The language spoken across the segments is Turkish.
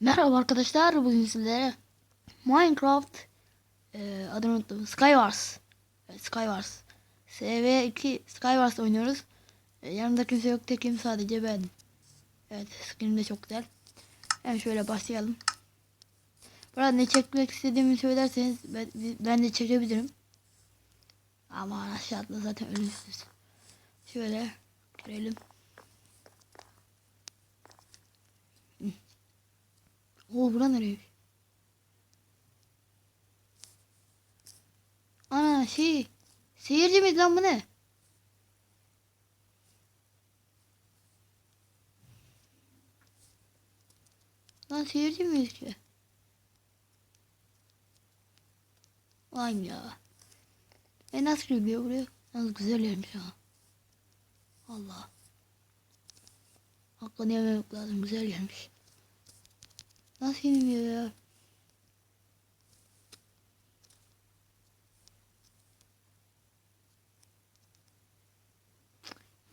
Merhaba arkadaşlar bugün sizlere Minecraft e, adını unuttum Skywars evet, Skywars SV2 Skywars oynuyoruz. E, yanımda kimse yok tekim sadece ben. Evet skinim de çok güzel. Hemen şöyle başlayalım. Burada ne çekmek istediğimi söylerseniz ben, ben de çekebilirim. Ama aşağıda zaten ölümsüz şöyle girelim Oo bura nereymiş? Ana şey. Seyirci miydi lan bu ne? Lan seyirci miyiz ki? Lan ya. E nasıl geliyor buraya? Yalnız güzel yermiş ha. Allah. Hakkını yememek lazım. Güzel yermiş. Nasıl inmiyor ya?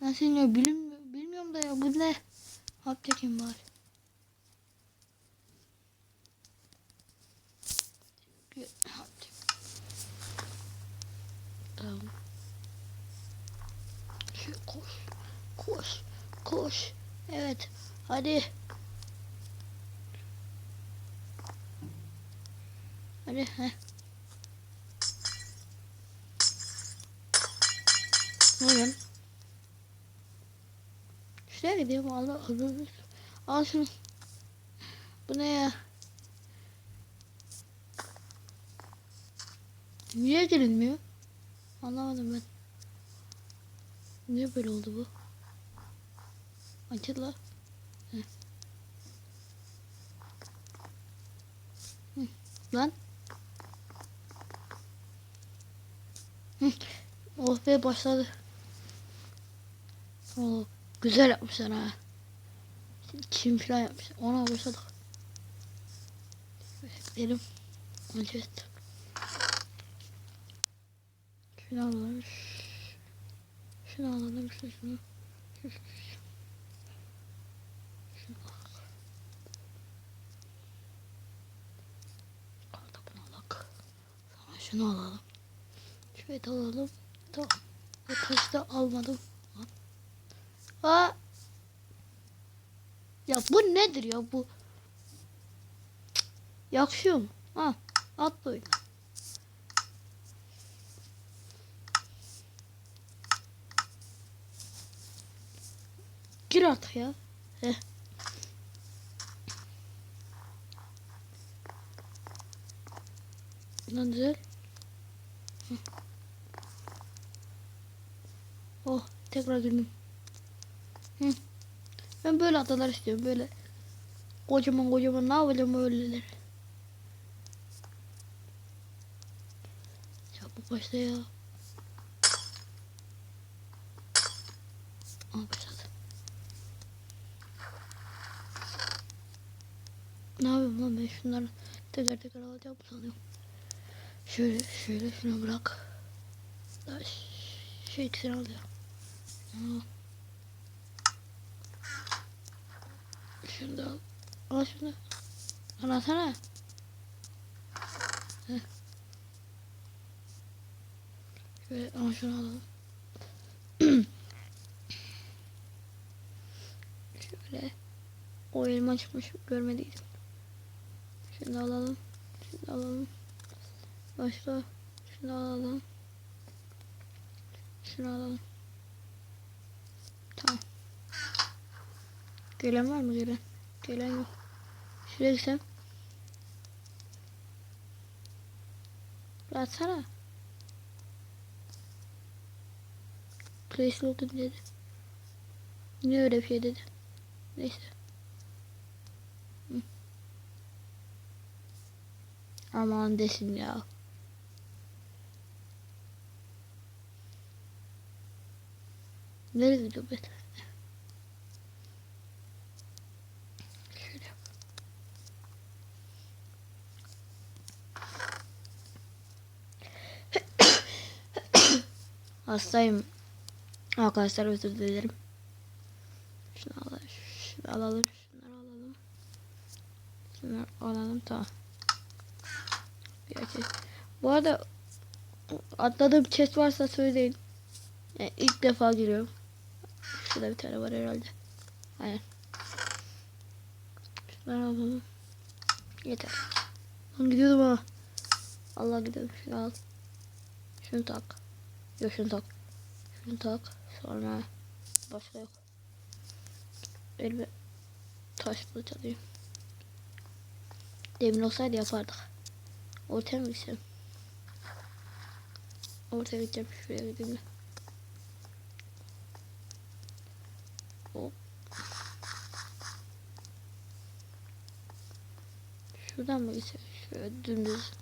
Nasıl iniyor bilmiyorum, bilmiyorum da ya bu ne? Hap çekeyim bari. Koş. Koş. Koş. Evet. Hadi. Hadi heh. Yapıyorsun? Şuraya gidiyorum al al al. Şunu. Bu ne ya? Niye girilmiyor? Anlamadım ben. Niye böyle oldu bu? Açıl la. Lan. Hı. Oh be başladı. Oo, güzel yapmışlar ha. Çim falan yapmışlar. Ona başladık. Benim. Manchester. Şunu alalım. Şunu alalım. Şunu şunu. Şunu bunu alalım. Sonra şunu alalım. Şöyle alalım. Tamam. Bu taşı da almadım. Aa. Ya bu nedir ya bu? Yakışıyor mu? Ha, at oyunu. Gir artık ya. Heh. Lan güzel. Hı. Oh tekrar girdim. Hı. Ben böyle adalar istiyorum böyle. Kocaman kocaman ne yapacağım öyleleri. Çabuk başla ya. Aa başladı. Ne yapayım lan ben şunları teker teker alacağım sanıyorum. Şöyle şöyle şunu bırak. Şey ikisini alıyorum. Şunu da al. Al şunu. Anlasana. Heh. Şöyle şunu alalım. Şöyle. O elma çıkmış görmediydim. Şunu alalım. Şunu alalım. Başka. Şunu alalım. Şunu alalım. Tamam. Gelen var mı gelen? Gelen yok. Şuraya gitsem. Atsana. Place login dedi. Niye öyle bir şey dedi? Neyse. Hı. Aman desin ya. Nereye gidiyor ben? Hastayım. Arkadaşlar özür dilerim. Şunu alalım. Şunu alalım. Şunları alalım. Tamam. Bir açayım. Bu arada atladığım chest varsa söyleyin. Yani ilk defa giriyorum. Şurada bir tane var herhalde. Aynen. Şunları alalım. Yeter. Lan gidiyordum ha. Allah gidelim. Şunu al. Şunu tak. Yok şunu tak. Şunu tak. Sonra başka yok. Elime taş kılıç alayım. Demin olsaydı yapardık. Ortaya mı gitsem? Ortaya gideceğim. Şuraya gideyim de. Hop. Şuradan mı gitsem? Şöyle dümdüz.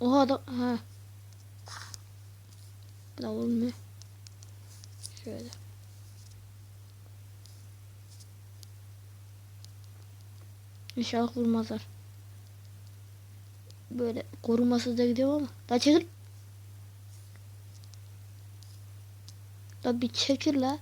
Oha adam. Ha. Da olmuyor. Şöyle. İnşallah vurmazlar. Böyle korumasız da gidiyor ama. La çekil. La bir çekil la.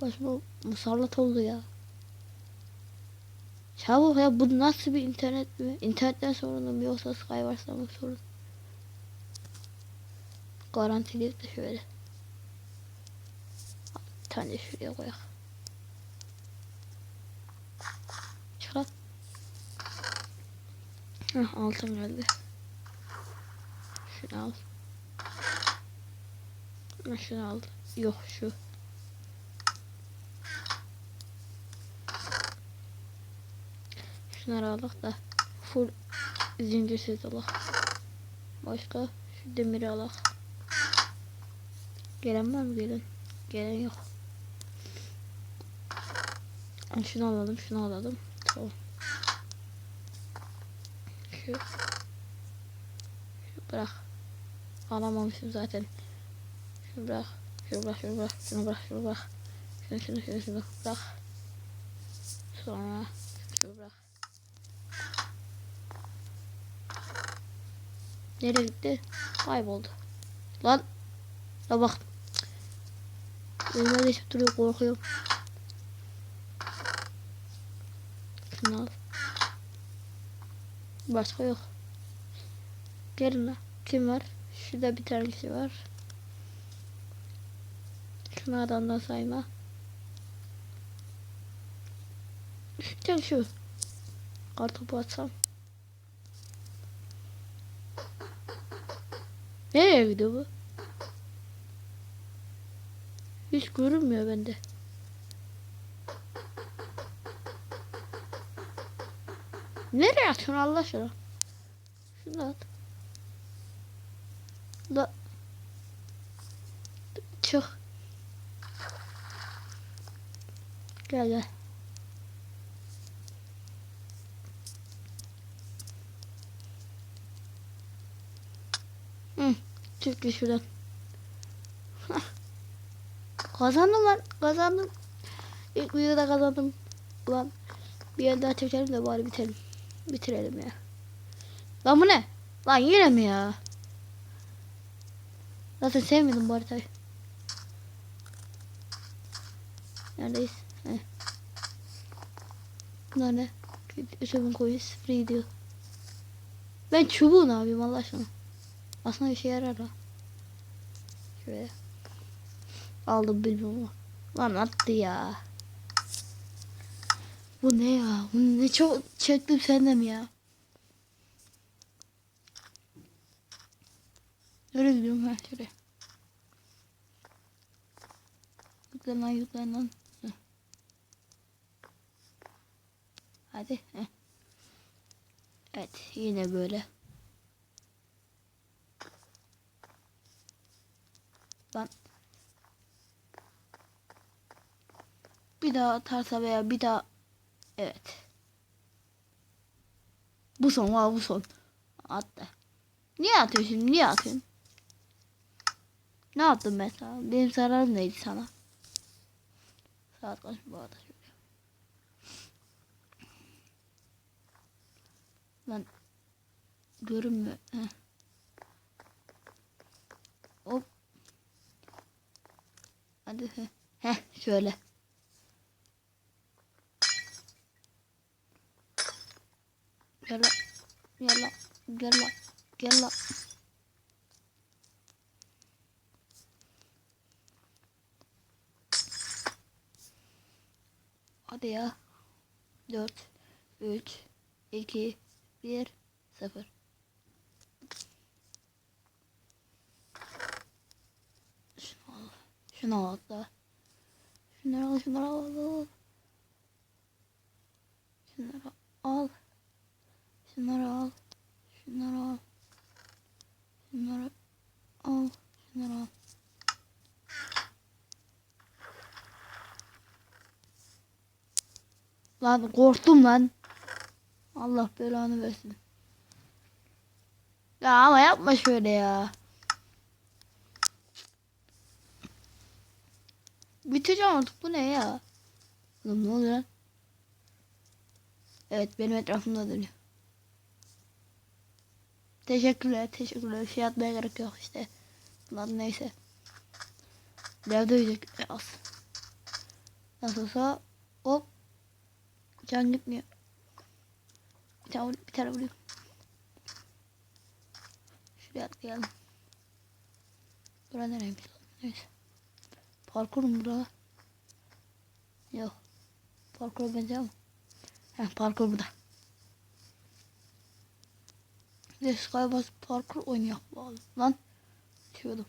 Başıma musallat oldu ya. Çabuk ya bu nasıl bir internet mi? İnternetten sorunu mu yoksa Skywars'tan mı sorun? Garantili de şöyle. Bir tane şuraya koyak. Çıkar. Heh, altın geldi. Şunu al. Şunu al. Yok şu. Şunları alak da full zincirsiz alak. Başka şu demiri alak. Gelen var mı? Gelen yok. Ha, Şunu alalım, şunu alalım. Tamam. Şu. Şu bırak. Alamamışım zaten. Şunu bırak. Şunu bırak, şunu bırak, şunu bırak, şunu bırak. Şunu, şunu, şunu, şunu bırak. Sonra şunu bırak. Nereye gitti? Kayboldu. Lan. La bak. Önüme geçip duruyor korkuyorum. Şunu al. Başka yok. Gelin la. Kim var? Şurada bir tane kişi var. Şunlardan da sayma. Tek şu. Kartopu atsam. Nereye gidiyor bu? Hiç görünmüyor bende. Nereye atıyorsun Allah aşkına? Şunu at. Da. Çık. Gel gel. Hı, çıktı şuradan. Hah. kazandım lan, kazandım. İlk videoda kazandım. Ulan bir el daha çekelim de bari bitelim. Bitirelim ya. Lan bu ne? Lan yine mi ya? Zaten sevmedim bu haritayı. Neredeyiz? Heh. Bunlar ne? Seven coins free diyor. Ben çubuğu ne yapayım Allah aşkına? Aslında işe yarar ha. Şuraya. Aldım bilmiyorum. Lan attı ya. Bu ne ya? Bu ne çok çektim senden ya. Nereye gidiyorum ha şuraya. Yüklen lan yüklen lan. Hadi. Heh. Evet yine böyle. Lan. Bir daha atarsa veya bir daha evet. Bu son var bu son. Attı. Niye atıyorsun? Niye atıyorsun? Ne yaptım ben sana? Benim zararım neydi sana? Saat kaç bu arada? Lan görünmüyor. Heh. Hop. Hadi. Heh, şöyle. Gel lan. Gel lan. Gel lan. Gel lan. Hadi ya. 4 3 2 1 0 Şunu al. Şunu al da. Şunları al, şunları al, al, al. Şunları al. Şunları al. Şunları al. Şunları al. Şunları al. Lan korktum lan. Allah belanı versin. Ya ama yapma şöyle ya. Bitireceğim artık bu ne ya? Oğlum ne oluyor lan? Evet benim etrafımda dönüyor. Teşekkürler teşekkürler. Şey atmaya gerek yok işte. Lan neyse. Da yiyecek. E, az. Nasıl olsa hop. Can gitmiyor. Bir tane, bir tane vurayım. Şuraya atlayalım. Bura nereymiş? Neyse. Parkur mu burada? Yok. Parkur benziyor mu? Heh parkur burada. Bir de Skybus parkur oynuyor. Vallahi. Lan. Düşüyordum.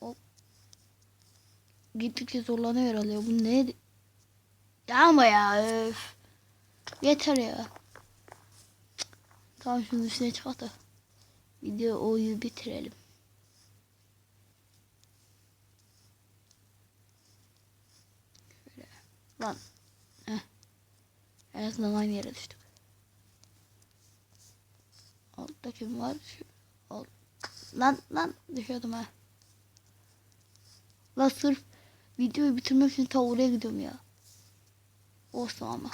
Hop. Gittikçe zorlanıyor herhalde. Bu ne? Ya ama ya öf. Yeter ya. Tamam şunun üstüne çıkart da. Videoyu bitirelim. Lan. Heh. En azından aynı yere düştük. Altta kim var? Şu, alt. Lan lan düşüyordum ha. Lan sırf videoyu bitirmek için ta oraya gidiyorum ya. Olsun ama.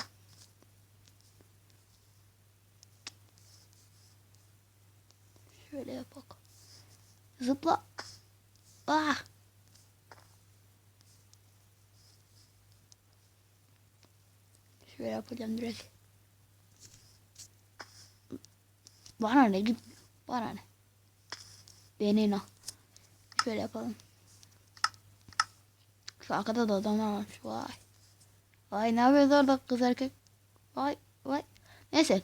Şöyle yapak. Zıpla. Ah. Şöyle yapacağım direkt. Bana ne git. Bana ne. Benim o. Şöyle yapalım. Şu arkada da adamlar varmış. Vay. Vay ne yapıyoruz orada kız erkek. Vay vay. Neyse.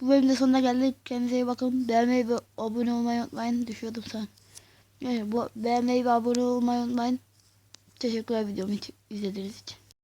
Bu bölümde sonuna geldik. Kendinize iyi bakın. Beğenmeyi ve abone olmayı unutmayın. Düşüyordum sen. Neyse bu beğenmeyi ve abone olmayı unutmayın. Teşekkürler videomu izlediğiniz için.